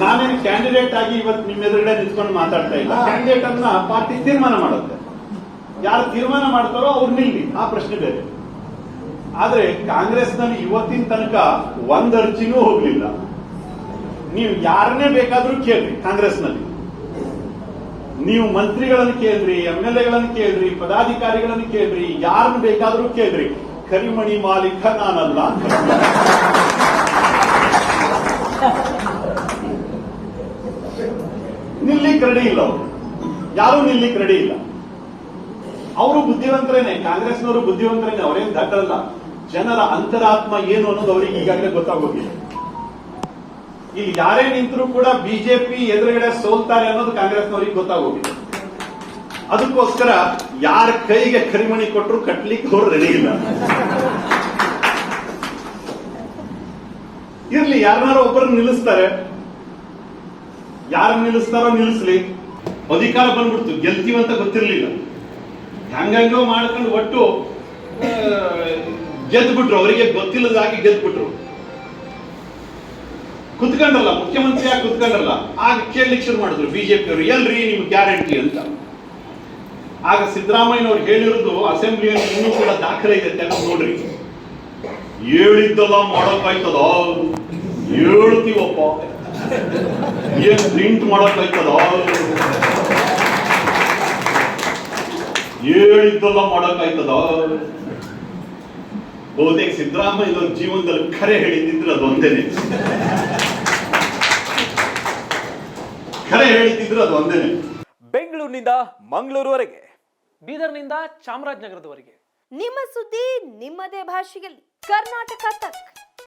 ನಾನೇನು ಕ್ಯಾಂಡಿಡೇಟ್ ಆಗಿ ಇವತ್ತು ನಿಮ್ಮ ಎದುರುಗಡೆ ನಿಂತ್ಕೊಂಡು ಮಾತಾಡ್ತಾ ಇಲ್ಲ. ಕ್ಯಾಂಡಿಡೇಟ್ ಅನ್ನ ಪಾರ್ಟಿ ತೀರ್ಮಾನ ಮಾಡುತ್ತೆ. ಯಾರು ತೀರ್ಮಾನ ಮಾಡ್ತಾರೋ ಅವ್ರು ನಿಲ್ಲಿ. ಆ ಪ್ರಶ್ನೆ ಬೇರೆ. ಆದ್ರೆ ಕಾಂಗ್ರೆಸ್ನಲ್ಲಿ ಇವತ್ತಿನ ತನಕ ಒಂದ್ ಅರ್ಜಿನೂ ಹೋಗ್ಲಿಲ್ಲ. ನೀವು ಯಾರನ್ನೇ ಬೇಕಾದ್ರೂ ಕೇಳ್ರಿ ಕಾಂಗ್ರೆಸ್ನಲ್ಲಿ. ನೀವು ಮಂತ್ರಿಗಳನ್ನು ಕೇಳ್ರಿ ಎಂ ಎಲ್ ಎಗಳನ್ನು ಕೇಳ್ರಿ ಪದಾಧಿಕಾರಿಗಳನ್ನು ಕೇಳ್ರಿ ಯಾರನ್ನು ಬೇಕಾದ್ರೂ ಕೇಳ್ರಿ. ಕರಿಮಣಿ ಮಾಲೀಕ ನಾನಲ್ಲ. ನಿಲ್ಲಿಕ್ ರೆಡಿ ಇಲ್ಲ ಅವರು. ಯಾರು ನಿಲ್ಲಿಕ್ ರೆಡಿ ಇಲ್ಲ. ಅವರು ಬುದ್ಧಿವಂತರೇನೆ, ಕಾಂಗ್ರೆಸ್ನವರು ಬುದ್ಧಿವಂತರೇನೆ, ಅವರೇನು ದಟ್ಟಲ್ಲ ಜನರ ಅಂತರಾತ್ಮ ಏನು ಅನ್ನೋದು ಅವರಿಗೆ ಈಗಾಗಲೇ ಗೊತ್ತಾಗೋಗಿದೆ. ಇಲ್ಲಿ ಯಾರೇ ನಿಂತರೂ ಕೂಡ ಬಿಜೆಪಿ ಎದುರುಗಡೆ ಸೋಲ್ತಾರೆ ಅನ್ನೋದು ಕಾಂಗ್ರೆಸ್ನವರಿಗೆ ಗೊತ್ತಾಗೋಗಿದೆ. ಅದಕ್ಕೋಸ್ಕರ ಯಾರ ಕೈಗೆ ಕರಿಮಣಿ ಕೊಟ್ಟರು ಕಟ್ಲಿಕ್ಕೆ ಅವರು ರೆಡಿ ಇಲ್ಲ. ಇರ್ಲಿ, ಯಾರನ್ನಾರು ಒಬ್ಬರು ನಿಲ್ಲಿಸ್ತಾರೆ ಯಾರನ್ನ ನಿಲ್ಲಿಸ್ತಾರೋ ನಿಲ್ಲಿಸ್ಲಿ. ಅಧಿಕಾರ ಬಂದ್ಬಿಡ್ತು. ಗೆಲ್ತೀವಿ ಅಂತ ಗೊತ್ತಿರ್ಲಿಲ್ಲ. ಹಂಗಂಗೋ ಮಾಡ್ಕೊಂಡು ಒಟ್ಟು ಗೆದ್ಬಿಟ್ರು. ಅವರಿಗೆ ಗೊತ್ತಿಲ್ಲದಾಗಿ ಗೆದ್ಬಿಟ್ರು. ಕುತ್ಕೊಂಡಲ್ಲ ಮುಖ್ಯಮಂತ್ರಿಯಾಗಿ ಕುತ್ಕೊಂಡಲ್ಲ? ಆಗ ಕೇಳಲಿಕ್ಕೆ ಶುರು ಮಾಡಿದ್ರು ಬಿಜೆಪಿ ಅವರು. ಎಲ್ರಿ ನಿಮ್ ಗ್ಯಾರಂಟಿ ಅಂತ. ಆಗ ಸಿದ್ದರಾಮಯ್ಯನವ್ರು ಹೇಳಿರೋದು ಅಸೆಂಬ್ಲಿಯಲ್ಲಿ ಇನ್ನೂ ಕೂಡ ದಾಖಲೆ ಇದೆ ತೆಗೆದು ನೋಡ್ರಿ. ಹೇಳಿದ್ದಲ್ಲ ಮಾಡೋಕ್ಕಾಯ್ತದ? ಹೇಳ್ತೀವಪ್ಪ ಏನ್ ಪ್ರಿಂಟ್ ಮಾಡಕ್ ಆಯ್ತದ ಹೇಳಿದ್ದೆಲ್ಲ ಮಾಡಕ್ ಆಯ್ತದ ಬಹುತೇಕ ಸಿದ್ದರಾಮಯ್ಯ ಜೀವನದಲ್ಲಿ ಖರೆ ಹೇಳಿದ್ದಿದ್ರೆ ಅದೊಂದೇನೆ ಖರೆ ಹೇಳಿದ್ದಿದ್ರೆ ಒಂದೇನೆ. ಬೆಂಗಳೂರಿನಿಂದ ಮಂಗಳೂರುವರೆಗೆ ಬೀದರ್ನಿಂದ ಚಾಮರಾಜನಗರದವರೆಗೆ. ನಿಮ್ಮ ಸುದ್ದಿ ನಿಮ್ಮದೇ ಭಾಷೆಯಲ್ಲಿ. ಕರ್ನಾಟಕ ತಕ್.